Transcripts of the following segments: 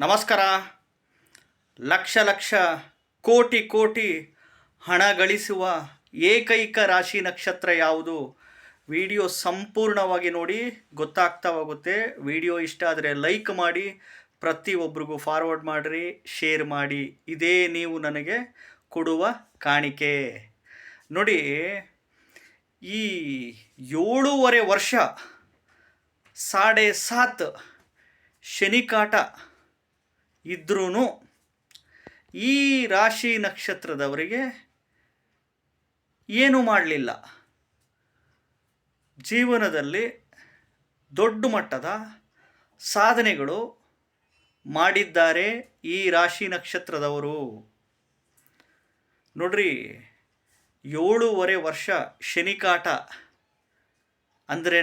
ನಮಸ್ಕಾರ. ಲಕ್ಷ ಲಕ್ಷ, ಕೋಟಿ ಕೋಟಿ ಹಣ ಗಳಿಸುವ ಏಕೈಕ ರಾಶಿ ನಕ್ಷತ್ರ ಯಾವುದು? ವಿಡಿಯೋ ಸಂಪೂರ್ಣವಾಗಿ ನೋಡಿ, ಗೊತ್ತಾಗ್ತಾ ಹೋಗುತ್ತೆ. ವಿಡಿಯೋ ಇಷ್ಟ ಆದರೆ ಲೈಕ್ ಮಾಡಿ ಪ್ರತಿಯೊಬ್ಬರಿಗೂ ಫಾರ್ವರ್ಡ್ ಮಾಡಿರಿ, ಶೇರ್ ಮಾಡಿ. ಇದೇ ನೀವು ನನಗೆ ಕೊಡುವ ಕಾಣಿಕೆ. ನೋಡಿ, ಈ ಏಳೂವರೆ ವರ್ಷ, ಸಾಡೆ ಸಾತ್ ಶನಿಕಾಟ ಇದ್ರೂ ಈ ರಾಶಿ ನಕ್ಷತ್ರದವರಿಗೆ ಏನು ಮಾಡಲಿಲ್ಲ. ಜೀವನದಲ್ಲಿ ದೊಡ್ಡ ಮಟ್ಟದ ಸಾಧನೆಗಳು ಮಾಡಿದ್ದಾರೆ ಈ ರಾಶಿ ನಕ್ಷತ್ರದವರು. ನೋಡ್ರಿ, ಏಳೂವರೆ ವರ್ಷ ಶನಿಕಾಟ ಅಂದ್ರೇ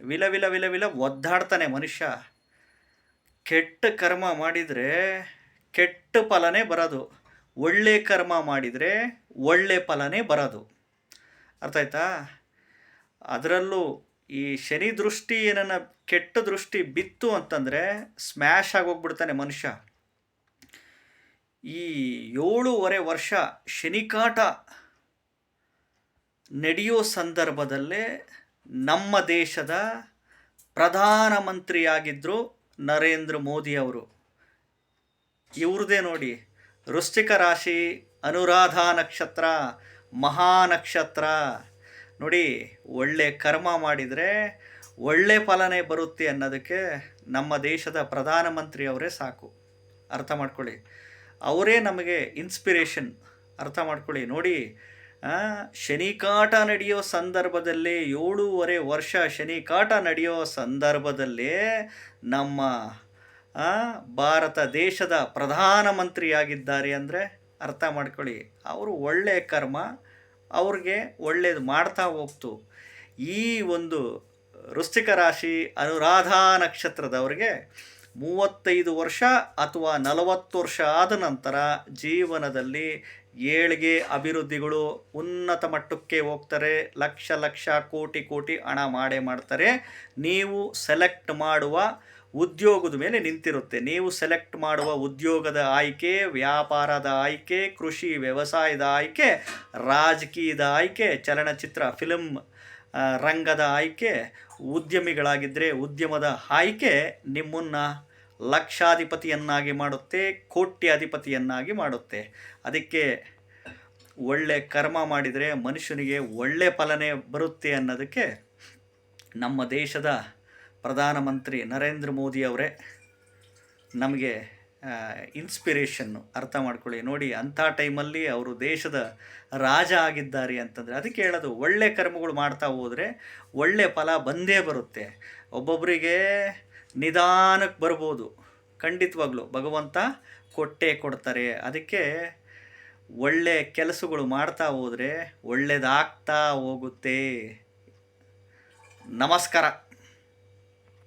ವಿಲ ವಿಲ ವಿಲ ವಿಲ ಒದ್ದಾಡ್ತಾನೆ ಮನುಷ್ಯ. ಕೆಟ್ಟ ಕರ್ಮ ಮಾಡಿದರೆ ಕೆಟ್ಟ ಫಲನೇ ಬರೋದು. ಒಳ್ಳೆ ಕರ್ಮ ಮಾಡಿದರೆ ಒಳ್ಳೆ ಫಲನೇ ಬರೋದು. ಅರ್ಥ ಆಯ್ತಾ? ಅದರಲ್ಲೂ ಈ ಶನಿ ದೃಷ್ಟಿ ಏನನ್ನ ಕೆಟ್ಟ ದೃಷ್ಟಿ ಬಿತ್ತು ಅಂತಂದರೆ ಸ್ಮ್ಯಾಶ್ ಆಗೋಗ್ಬಿಡ್ತಾನೆ ಮನುಷ್ಯ. ಈ ಏಳೂವರೆ ವರ್ಷ ಶನಿಕಾಟ ನಡೆಯೋ ಸಂದರ್ಭದಲ್ಲೇ ನಮ್ಮ ದೇಶದ ಪ್ರಧಾನಮಂತ್ರಿಯಾಗಿದ್ದರು ನರೇಂದ್ರ ಮೋದಿ ಅವರು. ಇವ್ರದೇ ನೋಡಿ, ವೃಶ್ಚಿಕ ರಾಶಿ, ಅನುರಾಧ ನಕ್ಷತ್ರ, ಮಹಾ ನಕ್ಷತ್ರ. ನೋಡಿ, ಒಳ್ಳೆ ಕರ್ಮ ಮಾಡಿದರೆ ಒಳ್ಳೆ ಫಲನೇ ಬರುತ್ತೆ ಅನ್ನೋದಕ್ಕೆ ನಮ್ಮ ದೇಶದ ಪ್ರಧಾನಮಂತ್ರಿ ಅವರೇ ಸಾಕು. ಅರ್ಥ ಮಾಡ್ಕೊಳ್ಳಿ. ಅವರೇ ನಮಗೆ ಇನ್ಸ್ಪಿರೇಷನ್ ಅರ್ಥ ಮಾಡ್ಕೊಳ್ಳಿ. ನೋಡಿ ಶನಿಕಾಟ ನಡೆಯೋ ಸಂದರ್ಭದಲ್ಲಿ ಏಳೂವರೆ ವರ್ಷ ಶನಿಕಾಟ ನಡೆಯೋ ಸಂದರ್ಭದಲ್ಲಿ ನಮ್ಮ ಭಾರತ ದೇಶದ ಪ್ರಧಾನಮಂತ್ರಿಯಾಗಿದ್ದಾರೆ ಅಂದರೆ ಅರ್ಥ ಮಾಡ್ಕೊಳ್ಳಿ, ಅವರು ಒಳ್ಳೆಯ ಕರ್ಮ, ಅವ್ರಿಗೆ ಒಳ್ಳೇದು ಮಾಡ್ತಾ ಹೋಗ್ತು. ಈ ಒಂದು ವೃಶ್ಚಿಕ ರಾಶಿ ಅನುರಾಧಾ ನಕ್ಷತ್ರದವ್ರಿಗೆ ಮೂವತ್ತೈದು ವರ್ಷ ಅಥವಾ ನಲವತ್ತು ವರ್ಷ ಆದ ನಂತರ ಜೀವನದಲ್ಲಿ ಏಳಿಗೆ ಅಭಿವೃದ್ಧಿಗಳು ಉನ್ನತ ಮಟ್ಟಕ್ಕೆ ಹೋಗ್ತಾರೆ, ಲಕ್ಷ ಲಕ್ಷ ಕೋಟಿ ಕೋಟಿ ಹಣ ಮಾಡೇ ಮಾಡ್ತಾರೆ. ನೀವು ಸೆಲೆಕ್ಟ್ ಮಾಡುವ ಉದ್ಯೋಗದ ಮೇಲೆ ನಿಂತಿರುತ್ತೆ. ನೀವು ಸೆಲೆಕ್ಟ್ ಮಾಡುವ ಉದ್ಯೋಗದ ಆಯ್ಕೆ, ವ್ಯಾಪಾರದ ಆಯ್ಕೆ, ಕೃಷಿ, ವ್ಯವಸಾಯದ ಆಯ್ಕೆ, ರಾಜಕೀಯದ ಆಯ್ಕೆ, ಚಲನಚಿತ್ರ ಫಿಲಮ್ ರಂಗದ ಆಯ್ಕೆ ಉದ್ಯಮಿಗಳಾಗಿದ್ದರೆ ಉದ್ಯಮದ ಆಯ್ಕೆ ನಿಮ್ಮನ್ನು ಲಕ್ಷಾಧಿಪತಿಯನ್ನಾಗಿ ಮಾಡುತ್ತೆ, ಕೋಟ್ಯಾಧಿಪತಿಯನ್ನಾಗಿ ಮಾಡುತ್ತೆ. ಅದಕ್ಕೆ ಒಳ್ಳೆ ಕರ್ಮ ಮಾಡಿದರೆ ಮನುಷ್ಯನಿಗೆ ಒಳ್ಳೆ ಫಲನೇ ಬರುತ್ತೆ ಅನ್ನೋದಕ್ಕೆ ನಮ್ಮ ದೇಶದ ಪ್ರಧಾನಮಂತ್ರಿ ನರೇಂದ್ರ ಮೋದಿ ಅವರೇ ನಮಗೆ ಇನ್ಸ್ಪಿರೇಷನ್ನು ಅರ್ಥ ಮಾಡ್ಕೊಳ್ಳಿ. ನೋಡಿ, ಅಂಥ ಟೈಮಲ್ಲಿ ಅವರು ದೇಶದ ರಾಜ ಆಗಿದ್ದಾರೆ ಅಂತಂದರೆ ಅದಕ್ಕೆ ಹೇಳೋದು, ಒಳ್ಳೆ ಕರ್ಮಗಳು ಮಾಡ್ತಾ ಹೋದರೆ ಒಳ್ಳೆ ಫಲ ಬಂದೇ ಬರುತ್ತೆ. ಒಬ್ಬೊಬ್ಬರಿಗೆ ನಿಧಾನಕ್ಕೆ ಬರ್ಬೋದು. ಖಂಡಿತವಾಗ್ಲೂ ಭಗವಂತ ಕೊಟ್ಟೇ ಕೊಡ್ತಾರೆ. ಅದಕ್ಕೆ ಒಳ್ಳೆ ಕೆಲಸಗಳು ಮಾಡ್ತಾ ಹೋದರೆ ಒಳ್ಳೆಯದಾಗ್ತಾ ಹೋಗುತ್ತೆ. ನಮಸ್ಕಾರ.